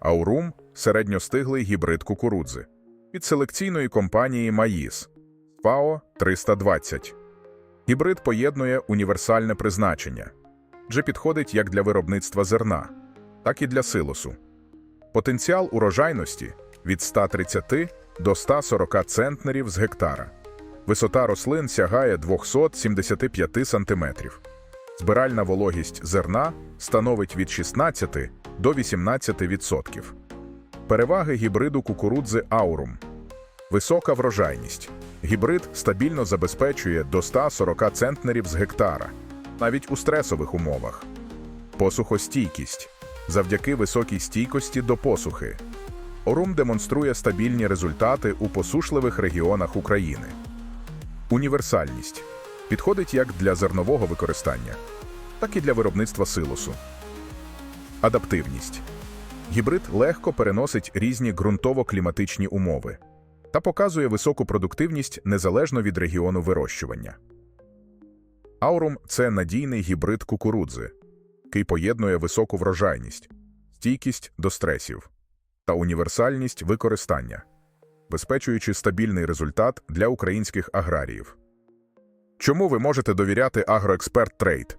Аурум середньостиглий гібрид кукурудзи від селекційної компанії Маїс ФАО 320. Гібрид поєднує універсальне призначення, адже підходить як для виробництва зерна, так і для силосу. Потенціал урожайності від 130 до 140 центнерів з гектара. Висота рослин сягає 275 см. Збиральна вологість зерна становить від 16 до 18%. Переваги гібриду кукурудзи Аурум. Висока врожайність. Гібрид стабільно забезпечує до 140 центнерів з гектара, навіть у стресових умовах. Посухостійкість. Завдяки високій стійкості до посухи. Орум демонструє стабільні результати у посушливих регіонах України. Універсальність. Підходить як для зернового використання, так і для виробництва силосу. Адаптивність. Гібрид легко переносить різні ґрунтово-кліматичні умови та показує високу продуктивність незалежно від регіону вирощування. Аурум це надійний гібрид кукурудзи, який поєднує високу врожайність, стійкість до стресів та універсальність використання, забезпечуючи стабільний результат для українських аграріїв. Чому ви можете довіряти Агроексперт Трейд?